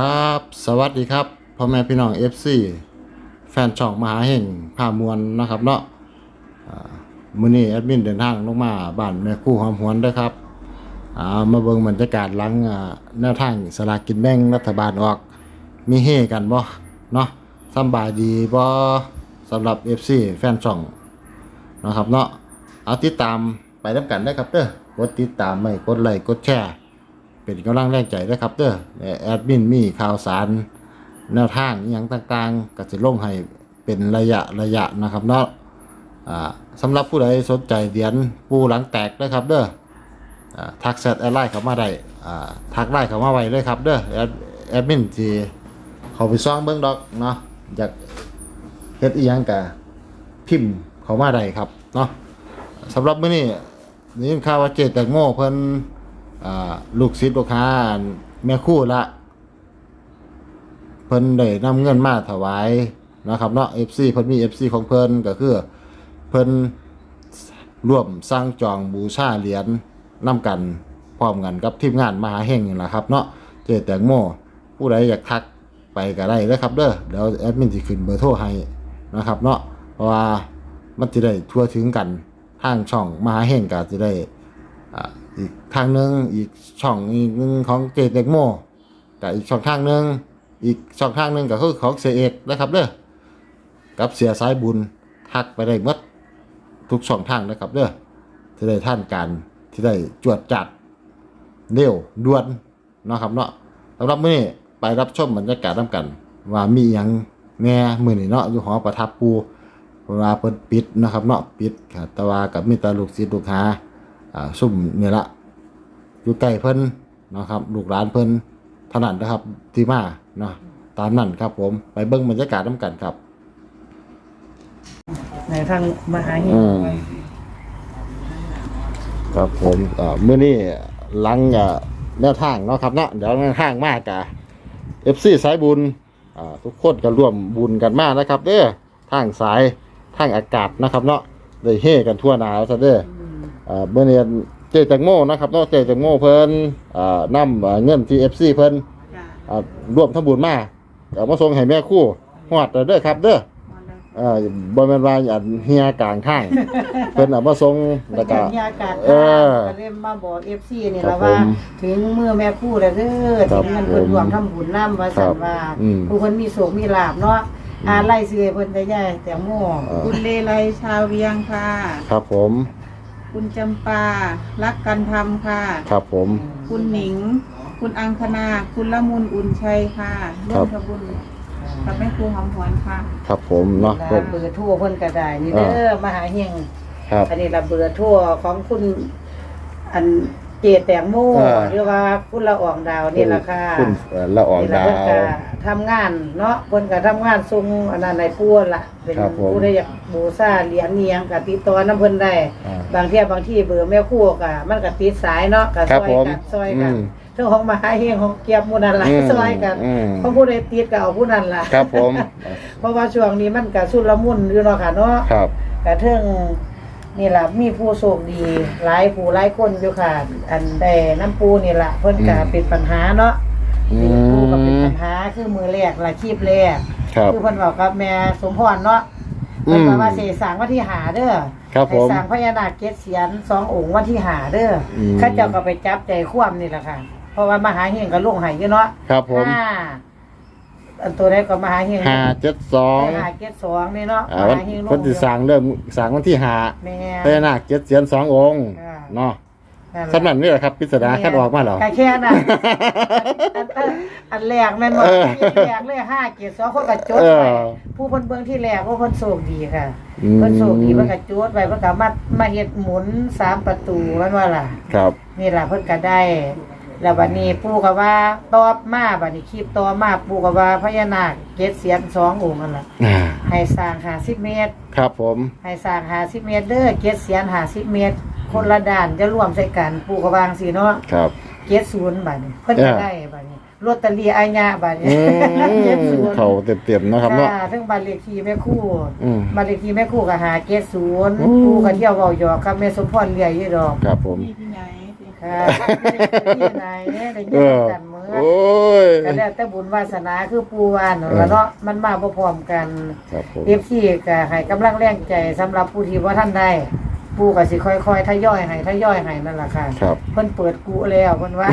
ครับ สวัสดีครับพ่อแม่พี่น้อง FC แฟนช่องมหาเห่งพามวลนะครับเนาะมือนี้แอดมินเดินทางลงมาบ้านแม่คู่หอมหวนด้อครับามาเบิ่งบรรยากาศหลังอ่าทางสลากกินแบ่งรัฐบาลออก มีเฮกันบ่เนาะสบายดีบ่สำหรับ FC แฟนช่องนะครับเนาะเอาติดตามไปนํกันได้ครับเด้อกดติดตามไว้กดไลค์กดแชร์ เป็นกำลังแรงใจด้วยครับเด้อแอดมินมีข่าวสาร แนวทางอย่างต่างๆก็จะลงให้เป็นระยะระยะนะครับเนาะสำหรับผู้ใดสนใจเหรียญปูหลังแตกนะครับเด้อทักแชทแอดไลน์เข้ามาได้ทักไลน์เข้ามาไว้เลยครับเด้อแอดแอดมินที่เขาไปซ่องเบิ่งดอกเนาะอยากเฮ็ดอีหยังกะพิมพ์เข้ามาได้ครับเนาะสำหรับมื้อนี้นี่ข่าวว่าเจแตงโมเพิ่นอ่า ลูกศิษย์ลูกค้าแม่คู่ละเพิ่นได้นำเงินมาถวายนะครับเนาะ FC เพิ่นมี FC ของเพิ่นก็คือเพิ่นร่วมสร้างจองบูชาเหรียญนำกันพร้อมกันกับทีมงานมหาเฮงนี่แหละครับเนาะเจแตงโมผู้ใดอยากทักไปก็ได้เลยครับเด้อเดี๋ยวแอดมินสิขึ้นเบอร์โทรให้นะครับเนาะเพราะว่ามันจะได้ทั่วถึงกันทางช่องมหาเฮงก็จะได้ อีกทางหนึ่งอีกช่องอีกหนึ่งของเจเด็กโมกับอีกช่องทางหนึ่งอีกช่องทางหนึ่งก็คือของเสียเอกนะครับเด้อกับเสียสายบุญทักไปได้หมดทุกช่องทางนะครับเด้อที่ได้ท่านการที่ได้จวดจัดเร็วด่วนนะครับเนาะสำหรับมื้อนี้ไปรับชมบรรยากาศน้ำกัน ว่ามีอหยังแน่มื้อนี้เนาะอยู่หอประทับปูเพราะว่าเพิ่นปิดนะครับเนาะปิดกับแต่ว่ากับมีต่ลูกศิษย์ลูกหา อ่าซุ่มนี่ละอยู่ใกล้เพิ่นเนาะครับลูกหลานเพิ่นเท่านั้นนะครับที่มาเนาะตามนั้นครับผมไปเบิ่งบรรยากาศน้ำกันครับในทางมหาหิอืมครับผมอ่ามื้อนี้หลังอ่าแนวทางเนาะครับเนาะเดี๋ยวแนวทางมากอะ FC สายบุญอ่าทุกคนก็ร่วมบุญกันมากนะครับเด้อทางสายทางอากาศนะครับ เนาะได้เฮกันทั่วหนาวซะเด้อ อ่าเมื่อเรียนเจแตงโมนะครับเนอกเจแตงโมเพิ่นอ่านำอ่าเงินที่เอฟซีเพิ่นอ่าร่วมทำบุญมาเอามาส่งให้แม่ครู่ฮอดเด้อครับเด้ออ่าบ่แม่นว่าอันเฮียกลางทาง เพิ่นเอามาส่งแล้วก็ บรรยากาศเออก็เล่มมาบอกเอฟซีนี่ครัละบว่า ผมถึงเมื่อแม่คู่แล้วเด้อครัถึบงเงินเพิ่นผมรวมทำบุญน้ำว่าสันว่าอืม ผู้คนมีโศกมีลาบเนาะอ่าไล่ซื้อให้เพิ่นได้ย่ายแต่โม่อ่าคุณเลไลชาวเวียงค่ะ ครับผม คุณจำปา รักกันทำค่ะ ครับผม คุณหนิง คุณอังคณา คุณละมุนอุ่นชัยค่ะร่วมทำบุญกับแม่ครูหอมหวนค่ะ ครับผมเนาะเบอร์โทั่วเพิ่นก็ได้นี่เด้อมหาเฮงครับ อันนี้ละเบอร์โทั่วของคุณอัน เจแตงโมอ่า หรือว่าคุณละอองดาวนี่ล่ะค่ะคุณเอ่อละอองนี่ล่ะดาเพิ่นว ก็ทำงานเนาะเพิ่นก็ทำงานทรงอันนั้นในป้วนล่ะ เป็นครับผมผู้ได้อยากบูชาเหรียญเนียงก็ติดต่อนํเพิ่นได้ อ่าบางเที่ยบางที่เบอร์แม่ครัวก็มันก็ติดสายเนาะก็ครับซอยผมกันซอยกันอืมเรื่องของมหาเฮงของเกียบหมู่นั่นล่ะอืมซอยกันอืม ของผู้ใดติดก็เอาผู้นั้นล่ะ ครับผมเพราะว่าช่วงนี้มันก็ชุลมุนอยู่เนาะค่ะเนาะครับ กระเทิง นี่ล่ะมีผู้โชคดี หลายผู้หลายคนอยู่ค่ะ อันได้น้ำปูนี่ล่ะเพิ่นก็อืม เป็นปัญหาเนาะอืปูก็เป็นม ปัญหาคือมือแรกละคีบแรกครับ คือเพิ่นบอกกับแม่สมพรเนาะอืมเพิ่นบอกว่าสิสร้างวันที่หาเด้อครับผมให้สร้างพญานาคเกศเสียนสององค์วันที่หาเด้ออมเข้าเจ้าก็ไปจับใจคว่ำนี่แหละค่ะ เพราะว่ามหาเฮงก็ลงให้อยู่เนาะ ครับผม ห้า อันตัวใดก็มหาเฮงห้าเจ็ดสองหาเกศสองนี่เนาะอ่ามวันหาเฮงลงเพิ่นสิสร้างเริ่มสร้างวันที่ห้าแม่พญานาคเจ็ดเสียนสององค์อ่าเนาะนั่นแหละสำนักนี่แหละครับพิสดารคัดออกมาเหรอ ก็แค่นั้น อันอันอันแรกแม่นบ่เอออันแรกเลยห้าเกียรติสองคนก็จดเออไว้ผู้เพิ่นเบิ่งที่แรกว่าเพิ่นโชคดีค่ะอืมเพิ่นโชคดีเพิ่นก็จดไว้เพิ่นก็มามาเฮ็ดหมุนสามประตูมันว่าล่ะ ครับ นี่ล่ะเพิ่นก็ได้ แล้วบัดนี้ปู่ก็ว่าตอบมาบัดนี้คลิปต่อมาปู่ก็ว่าพญานาคเกศเสียนสององค์นั่นล่ะอ่าให้สร้าง50เมตร ครับผม ให้สร้าง50เมตรเด้อเกศเสียน50เมตร คนละด้านจะร่วมใส่กันปู่ก็วาจั่งสิเนาะครับเจ็ดศูนย์บาทนี่เพิ่นจะเออได้บาทนี้ลอตเตอรี่อาญาบาทอืนี้เจ็ดศูมนย์เขาเต็มๆเนาะครับเนาะ ค่ะถึงบ้านเลขที่แม่ครู่อืมบ้านเลขที่แม่ครู่ก็หาเจ็ดศูนย์อืมครู่ก็เที่ยวเว้าหยอกกับแม่สมพรเลี้ยอยู่ดอก ครับผม พี่พี่ไหน ค่ะที่ไหนได้ยินกันเหมือนโอ้ย ก็แล้วแต่บุญวาสนาคือปูวานนล่ะเนาะมันมาบ่พร้อมกันครับผม เอฟซีก็ให้กำลังแรงใจสำหรับผู้ที่ว่าท่านได้ปูก็สิค่อยๆทยอยให้ทยอยให้นั่นล่ะค่ะครับ เพิ่นเปิดกูแล้วเพิ่นว่า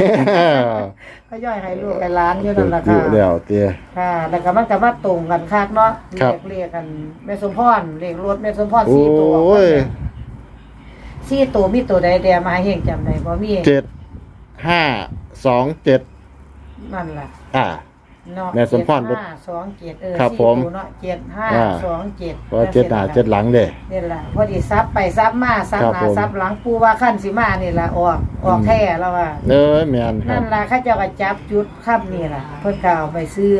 ทยอยให้ลูกให้หลานอยู่นั่นล่ะอยู่ค่ะแล้วเตี้ย ค่ะ แล้วก็มันก็มาตรงกันคักเนาะครัเรีบยกเรียกกันแม่สมพรเรียกรถแม่สมพรโอ้สี่ตัวย สี่ตัวมีตัวใดแดมาให้เฮงจำได้บ่มีเจ็ดห้าสองเจ็ดนั่นล่ะอ่า เนาะแม่สมพรเจ็ดห้าสองเจ็ดเออครับสี่ผมตัวเนาะเจ็ดห้าอ่า สองเจ็ดเพราะเจ็ดหน้าเจ็ดหลังเด้ นี่ล่ะพอดีซับไปซับมาซับครับหน้าผมซับหลังปูว่าขั้นสิมานี่ล่ะออกออกแท้แล้วว่า เออแมนครันั่บ นล่ะเข้าเจ้าก็จับจุดค่ำนี่ล่ะ เพิ่นก็เอาไปซื้อ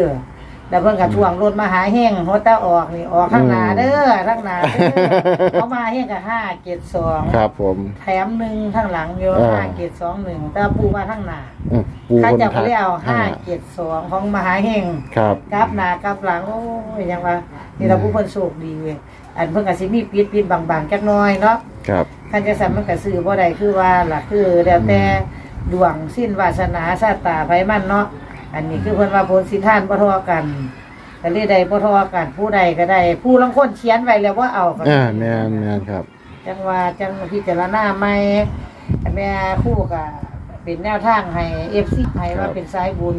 แล้วเพิ่นก็ทวงรถมาหาแห้งหัวตาออกนี่ออกข้างหน้าเด้อข้างหน้าเด้อเอามาแห้งก็ห้าเจ็ดสองครับผม แถมหนึ่งข้างหลังอยู่อ่า ห้าเจ็ดสองหนึ่งแต่ปูว่าข้างหน้าอืมปูข้าคนเจ้าก็ทางเลยเอาห้าเจ็ดสองของมหาเฮงครับ กลับหน้ากลับหลังโอ้ยยังว่านี่เราผู้เพิ่นโชคดีเว้ยอันเพิ่นก็สิมีปิดปิดบางๆจักหน้อยเนาะ ครับคันจะสั่นมันก็ซื้อบ่ได้คือว่าล่ะคือแล้วแต่ดวงสิ้นวาสนาชาตาไผมันเนาะ อันนี้คือเพิ่นว่าผลสิทานบ่เทอกันก็เลยได้บ่เทอกัน ผู้ใดก็ได้ ผู้ลางคนเขียนไว้แล้วว่าเอาก็อ่าแมนแมนครับ จังว่าจังพิจารณาใหม่แม่ครู่ก็เป็นแนวทางให้ FC ให้ว่าเป็นสายบุญ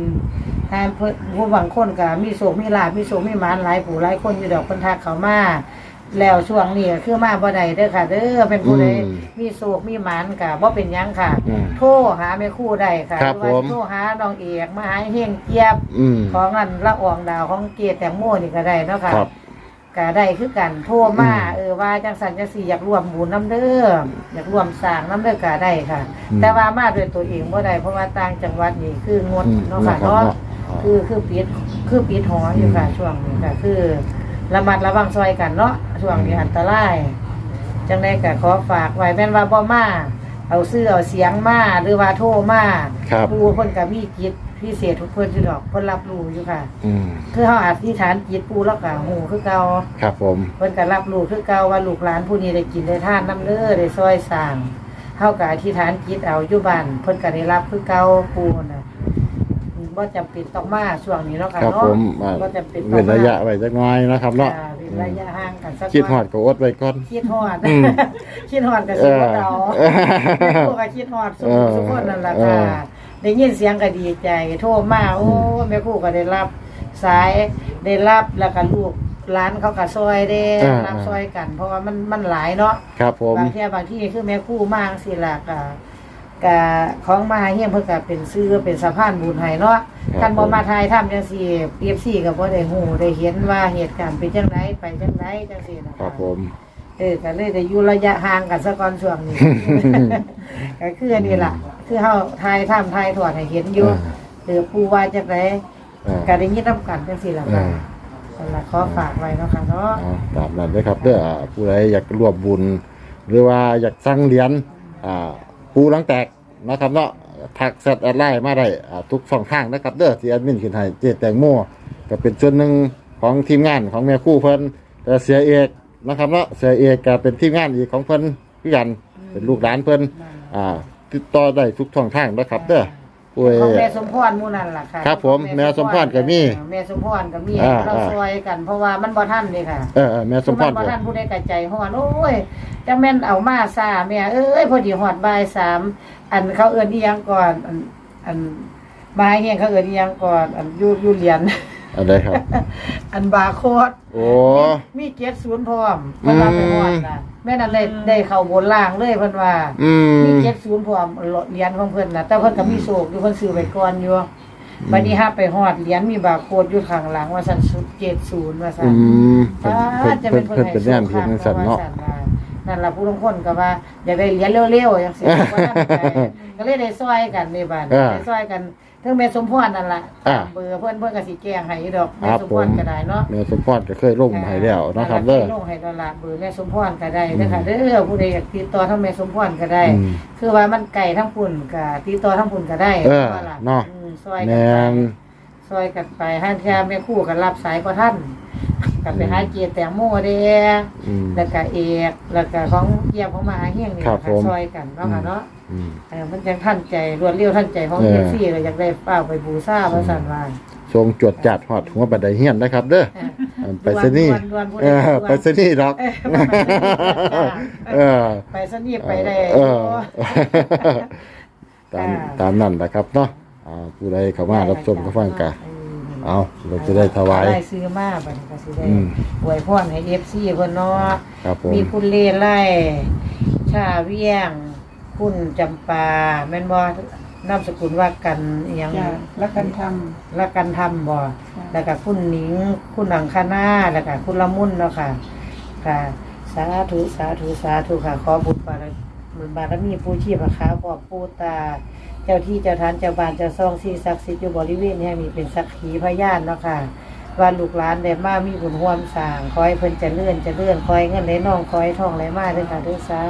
ทานเพิ่นผู้บางคนก็มีโศกมีลาภมีโศกมีหมานหลายผู้หลายคนอยู่ดอกเพิ่นทักเข้ามา แล้วช่วงนี้ก็คือมาบ่ได้เด้อค่ะเด้อเป็นผู้ใดอืมมีโศกมีหมานก็บ่เป็นหยังค่ะ อืมโทรหาแม่ครู่ได้ค่ะครับหรือว่าผม โทรหาน้องเอกมาหาเฮงเจี๊ยบ อืม ของอันละอองดาวของเกศแตงโมนี่ก็ได้เนาะค่ะครับก็ได้คือกันโทรมาอืมเออว่าจังสันจังสี่อยากร่วมบุญน้ำเด้ออยากร่วมสร้างน้ำเด้อก็ได้ค่ะ อืม แต่ว่ามาด้วยตัวเองบ่ได้เพราะว่าต่างจังหวัดนี่คืองดอืมเนาะค่ะนะครับเนาะเนาะ คือคือปิดคือปิดหออยู่ค่ะช่วงนี้ค่ะคือ ระมัดระวังซอยกันเนาะช่วงนี้อันตรายจังได้ก็ขอฝากไว้แม่นว่าบ่มาเอาซื้อเอาเสียงมาหรือว่าโทรมาครับ ผู้เพิ่นก็มีจิตพิเศษทุกเพิ่นอยู่ดอกเพิ่นรับรู้อยู่ค่ะ อืมคือเฮาอธิษฐานจิตปูแล้วก็หูคือเก่าครับผม เพิ่นก็รับรู้คือเก่าว่าลูกหลานผู้นี้ได้กินได้ทานน้ำเด้อได้ซอยสร้างเฮาก็อธิษฐานจิตเอาอยู่บ้านเพิ่นก็ได้รับคือเก่าปูน่ะ บ่จำเป็นต้องมาช่วงนี้เนาะค่ะครับเนาะผมอ่าบ่จำเป็นต้องเว้นมาระยะไว้จักหน้อยนะครับเนาะอ่าเว้นระยะห่างกันสักคิดหอดก็อดไว้ก่อน คิดฮอดอืมคิดฮอดก็สิบ่เอาเออพวกก็คิดฮอดสุเออทุกคนนั่นล่ะเอค่ะอได้ยินเสียงก็ดีใจ โทรมาโอ้แม่ครูก็ได้รับ สายได้รับแล้วก็ลูกร้านเขาก็ซอยเด้อ่ารับซอยกัน เพราะว่ามันมันหลายเนาะ ครับผม บางที่บางที่คือแม่ครู่มากสิล่ะก็ ก็ของมหาเฮียนเพิ่นก็เป็นซื้อเป็นสะพานบุญให้เนาะคันบ่มาทายทำจังซี่ PFC ก็บ่ได้ฮู้ได้เห็นว่าเหตุการณ์เป็นจังไดไปจังไดจังซี่นะะครับผม เออก็เลยได้อยู่ระยะห่างกันซะก่อนช่วงนี้ ก็คืออันนี้ล่ะ คือเฮาทายทำทายถอดให้เห็นอยู่เออผู้ว่าจังไดอ่าก็ได้ยินนํกันจังซี่ล่ะอ่าค่ะนั่นล่ะขอฝากไว้เนาะค่ะเนาะ เอาตามนั้นด้วยครับเด้ออ่าผู้ใดอยากร่วมบุญ หรือว่าอยากสร้างเหรียญอ่า ปูหลังแตกนะครับเนาะทักแซดแอดไลน์มาได้อ่าทุกช่องทางนะครับเด้อที่แอดมินขึ้นให้เจแตงโมก็เป็นส่วนหนึ่งของทีมงานของแม่คู่เพิ่นแต่เสียเอกนะครับเนาะเสียเอกก็เป็นทีมงานอีกของเพิ่นพี่กันเป็นลูกหลานเพิ่นอ่าติดต่อได้ทุกช่องทางนะครับเด้อ ผู้ใดของแม่สมพรหมู่นั่นล่ะค่ะครับผมแม่สมพรก็มีแม่สมพรก็มีอ่าเราอ่า ซอยกัน เพราะว่ามันบ่ทันนี่ค่ะเออเออแม่สมพมัรนบ่ก็ทันผู้ใดกระใจฮ้อนโอ้ยจังแม่นเอามาซาแม่เอ้ยพอดีฮอดบ่ายสามอันเขาเอิ้นอีหยังก่อนอันอันบ่ายเฮียงเขาเอิ้นอีหยังก่อนอันอยู่อยู่เหรียญ อันใดครับ อันบาร์โคดโอ้ มีเกียรติศูนย์พร้อมเพิ่นว่าไปฮอดน่ะแม่นั่นเลยได้เข้าบนล่างเลยเพิ่นว่า อืม มีเจ็ดศูนย์พร้อมเหรียญของเพิ่นนะแต่เพิ่นก็มีโศกอยู่เพิ่นซื้อไว้ก่อนอยู่บัดนี้ห้าไปฮอดเหรียญมีบาร์โค้ดอยู่ข้างหลังว่าซั่นสุด70ว่าซั่อืนมเพิ่นอ่าจะเพิ่เป็นนเพิ่นเพิ่นเพิ่นให้เป็นแนมโชเพียงคสันเนาะ นั่นล่ะผู้ลางคนก็ว่าอยากได้เหรียญเร็วๆจังซี่บ่ทันใจก็เลยได้ซอยกันในบ้านอ่า ได้ซอยกัน ถึงแม่สมพรนั่นล่ะอ่า เบอร์เพิ่นเพิ่นก็สิแจ้งให้อยู่ดอกคแม่รับสมผพมรก็ได้เนาะ แม่สมพรก็เคยล่มให้แล้วนะครับเด้อ ลงให้ตลาดเบอร์แม่สมพรก็ได้นะคะเด้อผู้ใดอยากติดต่อทั้งแม่สมพรก็ได้ อืมคือว่ามันไก่ทั้งปุ่นก็ติดต่อทั้งปุ่นก็ได้เออว่าล่ะเนาะ อืมซอยแมกันไปนซอยกันไปห้าเทียแม่คู่กันรับสายกว่าท่าน ก็ไปหาเกียรติแตงโมเด้อืม แล้วก็เอกแล้วก็ของเยี่ยมของมหาเฮียงนี่ครับค่ะผม ซอยกันเนาะค่ะเนาะอืม เออมันจังทันใจรวดเร็วทันใจของเออ เอฟซีก็อยากได้เป้าไปบูชาพระสันว่าทรงจวดจัดฮอดหัวบันไดเฮียนนะครับเด้อเออ อันไปซะนี่ด่วนๆด่วนๆเออไปซะนี่ดอก เออ ไปซะนี่ไปได้เออตามอ่าตามนั่นนะครับเนาะอ่าผู้ใดเข้ามารับชมก็ฟังกัน เอาเราจะได้ถวาย ได้ซื้อมาบัดนี้ก็สิได้อืม อวยพรให้ FC เพิ่นเนาะ ครับผม มีคุณเลไล่ชาเวียง คุณจำปา แม่นบ่นามสกุลว่ากันอิหยังจ้ะรักกันทละกันทำบ่ค่ะแล้วก็คุณหนิง คุณอังคณาแล้วก็คุณละมุนเนาะค่ะ ค่ะ สาธุสาธุสาธุค่ะ ขอบุญบารมีบารมีผู้ชีพขาพ่อปู่ตา เจ้าที่เจ้าทานเจ้าบ้านเจ้าซองที่ศักดิ์สิทธิ์อยู่บริเวณนี้มีเป็นสักขีพยานเนาะค่ะว่าลูกหลานได้มามีบุญร่วมสร้างคอยเพิ่นเจะเลื่อนจะเลื่อนคอยเงินไหลน้องคอยทองไหลมาเด้วยค่ะเด้วยสา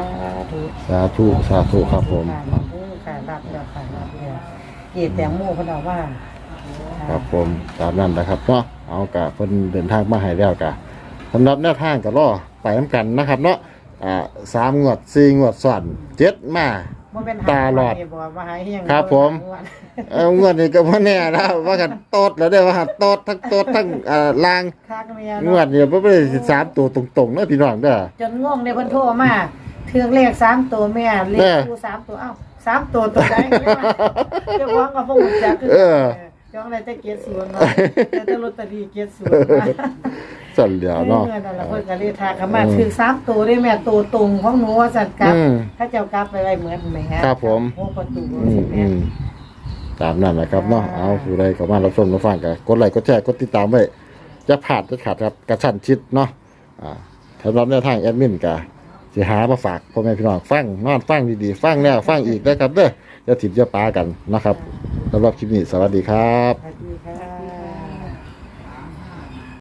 ธุสาธุสาธุครับผมค่ะรับเด้อค่ะรับแล้วค่ะรับแล้วเกียรติแตงโมเพิ่นเอาว่าครับผมตามนั้นนะครับเนาะเอากะเพิ่นเดินทางมาให้แล้วกะสำหรับแนวทางก็รอไปน้ำกันนะครับเนาะอ่าสามงวดสี่งวดซ้อนเจ็ดมา บ่แม่นตาหลอดบ่มาหาเฮียงครับผม เอางวดนี้ก็บ่แน่นะว่ากันโตดแล้วเด้อว่ากันโตดทั้งโตดทั้งอ่าลางคักเมียงวดเนาะนี้บ่ได้สิสามตัวตรงๆเด้อพี่น้องเด้อ จนงงเลยเพิ่นโทรมาเทือกเลขสามตัวแม่เลขแม่คู่สามตัวเอ้าสามตัวตัวใดเจ้าของก็บ่รู้จักคือเออ จ้องอะไรจะเกียรติศูนย์เนาะแต่แต่ลอตเตอรี่เกียรติศูนย์มา สั่นเดียวเอเนาะอนั่นล่ะเพิ่นก็เลยทักเข้ามาถึงสามตัวได้แม่ตัวตรงของหนูว่าสั่นกลับอืมถ้าเจ้ากลับไปไว้เหมือนแหมครับผมโอ้ประตูอืมอืมตามนั้นนะครับเนาะเอาผู้ใดเข้ามารับชมรับฟังก็กดไลค์กดแชร์กดติดตามไว้จะผ่านจะขาดครับกระชั้นชิดเนาะอ่าสำหรับแนวทางแอดมินก็สิหามาฝากพ่อแม่พี่น้องฟังนอนฟังดีๆฟังแล้วฟังอีกนะครับเด้ออย่าถิ่มอย่าปากันนะครับสำหรับคลิปนี้สวัสดีครับ สวัส